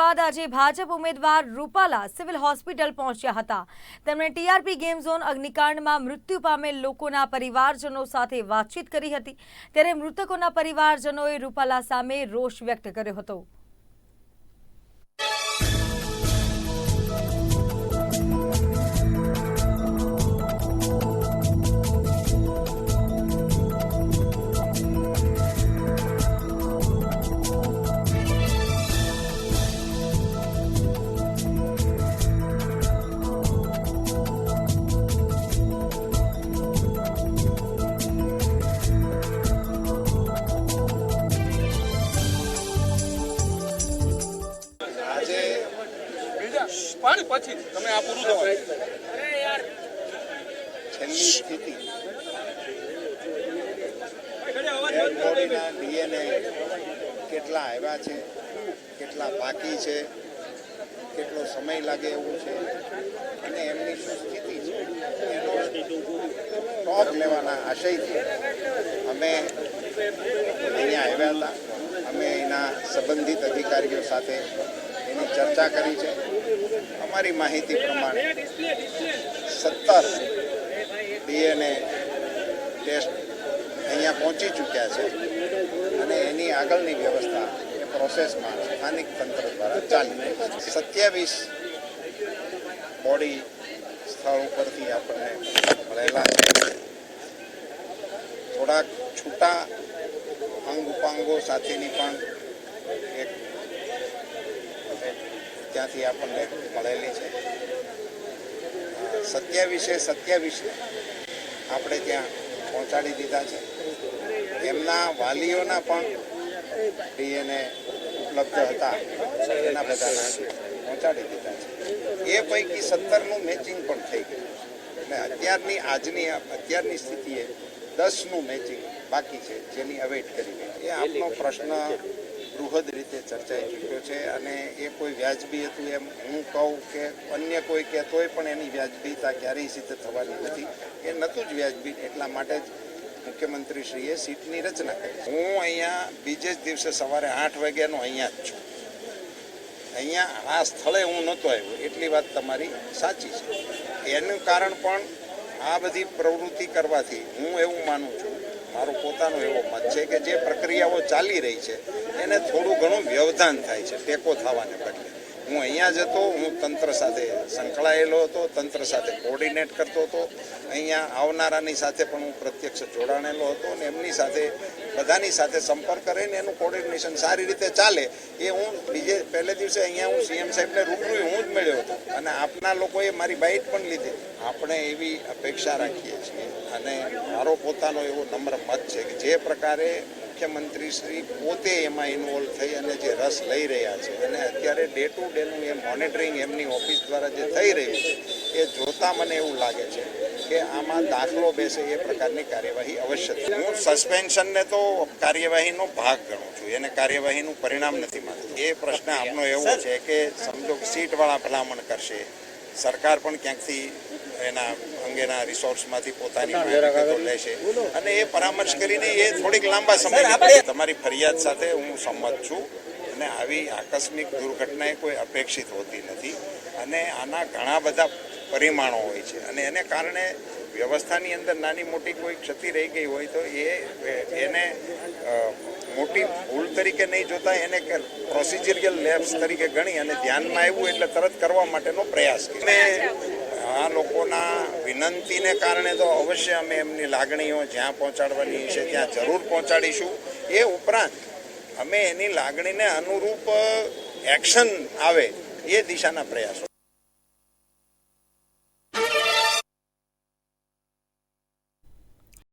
બાદ આજે ભાજપ ઉમેદવાર રૂપાલા સિવિલ હોસ્પિટલ પહોંચ્યા હતા. તેમણે ટીઆરપી ગેમ ઝોન અગ્નિકાંડમાં મૃત્યુ પામેલ લોકોના પરિવારજનો સાથે વાતચીત કરી હતી. ત્યારે મૃતકોના પરિવારજનોએ રૂપાલા સામે રોષ વ્યક્ત કર્યો હતો. પાણી પછી તમે આ પૂરું થવાનું. છેલ્લી સ્થિતિ. બોડીના ડીએનએ કેટલા આવ્યા છે કેટલા બાકી છે કેટલો સમય લાગે એવું છે અને એમની શું સ્થિતિ છે? એનો ટોપ લેવાના આશયથી અમે અહીંયા આવ્યા હતા. અમે એના સંબંધિત અધિકારીઓ સાથે એની ચર્ચા કરી છે. અમારી માહિતી પ્રમાણે સત્તર ડીએનએ ટેસ્ટ અહીંયા પહોંચી ચૂક્યા છે અને એની આગળની વ્યવસ્થા એ પ્રોસેસમાં સ્થાનિક તંત્ર દ્વારા ચાલી સત્યાવીસ બોડી સ્થળ ઉપરથી આપણને મળેલા છે. થોડાક છૂટા અંગ ઉપાંગો સાથેની પણ એક ત્યાંથી આપણને મળેલી છે. સત્યાવીસે સત્યાવીસને આપણે ત્યાં પહોંચાડી દીધા છે. એમના વાલીઓના પણ ડીએનએ ઉપલબ્ધ હતા. એના બધાના પહોંચાડી દીધા છે. એ પૈકી સત્તરનું મેચિંગ પણ થઈ ગયું અને અત્યારની આજની, અત્યારની સ્થિતિએ દસનું મેચિંગ બાકી છે જેની અવેટ કરી એ આપનો પ્રશ્ન બૃહદ રીતે ચર્ચાઈ ચૂક્યો છે અને એ કોઈ વ્યાજબી હતું એમ હું કહું કે અન્ય કોઈ કહેતોય પણ એની વ્યાજબીતા ક્યારેય સિદ્ધ થવાની નથી. એ નહોતું જ વ્યાજબી એટલા માટે જ મુખ્યમંત્રીશ્રીએ સીટની રચના કરી હું અહીંયા બીજે જ દિવસે સવારે આઠ વાગ્યાનો અહીંયા જ છું. અહીંયા આ સ્થળે હું નહોતો આવ્યો એટલી વાત તમારી સાચી છે. એનું કારણ પણ આ બધી પ્રવૃત્તિ કરવાથી હું એવું માનું છું, મારો પોતાનો એવો મત છે કે જે પ્રક્રિયાઓ ચાલી રહી છે, એને થોડું ઘણું વ્યવધાન થાય છે, ટેકો થવાને બદલે. હું અહીંયા જ હતો, હું તંત્ર સાથે સંકળાયેલો હતો, તંત્ર સાથે કોર્ડિનેટ કરતો હતો. અહીંયા આવનારાની સાથે પણ હું પ્રત્યક્ષ જોડાણેલો હતો અને એમની સાથે, બધાની સાથે સંપર્ક કરીને એનું કોર્ડિનેશન સારી રીતે ચાલે. એ હું બીજે, પહેલે દિવસે અહીંયા હું સીએમ સાહેબને રૂબરૂ હું જ મળ્યો હતો. અને આપના લોકોએ મારી બાઇટ પણ લીધી. આપણે એવી અપેક્ષા રાખીએ છીએ. અને મારો પોતાનો એવો નમ્ર મત છે કે જે પ્રકારે મુખ્યમંત્રી શ્રી પોતે એમાં ઇન્વોલ્વ થઈ અને જે રસ લઈ રહ્યા છે અને અત્યારે ડે ટુ ડેનું એ મોનિટરિંગ એમની ઓફિસ દ્વારા જે થઈ રહ્યું છે, એ જોતા મને એવું લાગે છે કે આમાં દાખલો બેસે એ પ્રકારની કાર્યવાહી અવશ્ય થાય. હું સસ્પેન્શનને તો કાર્યવાહીનો ભાગ ગણું છું, એને કાર્યવાહીનું પરિણામ નથી માનતું એ પ્રશ્ન આપનો એવો છે કે સમજો સીટવાળા ભલામણ કરશે, સરકાર પણ ક્યાંકથી એના અંગેના રિસોર્સમાંથી પોતાની લે લેશે અને એ પરામર્શ કરીને એ થોડીક લાંબા સમય તમારી ફરિયાદ સાથે હું સંમત છું અને આવી આકસ્મિક દુર્ઘટના એ કોઈ અપેક્ષિત હોતી નથી અને આના ઘણા બધા પરિમાણો હોય છે. અને એને કારણે વ્યવસ્થાની અંદર નાની મોટી કોઈ ક્ષતિ રહી ગઈ હોય તો એ એને મોટી ભૂલ તરીકે નહીં જોતા એને પ્રોસિજરિયલ લેબ્સ તરીકે ગણી અને ધ્યાનમાં આવ્યું એટલે તરત કરવા માટેનો પ્રયાસ કર્યો. આ લોકોના વિનંતીને કારણે તો અવશ્ય અમે એમની લાગણીઓ જ્યાં પહોંચાડવાની છે, ત્યાં જરૂર પહોંચાડીશું. એ ઉપરાંત અમે એની લાગણીને અનુરૂપ એક્શન આવે એ દિશાના પ્રયાસો.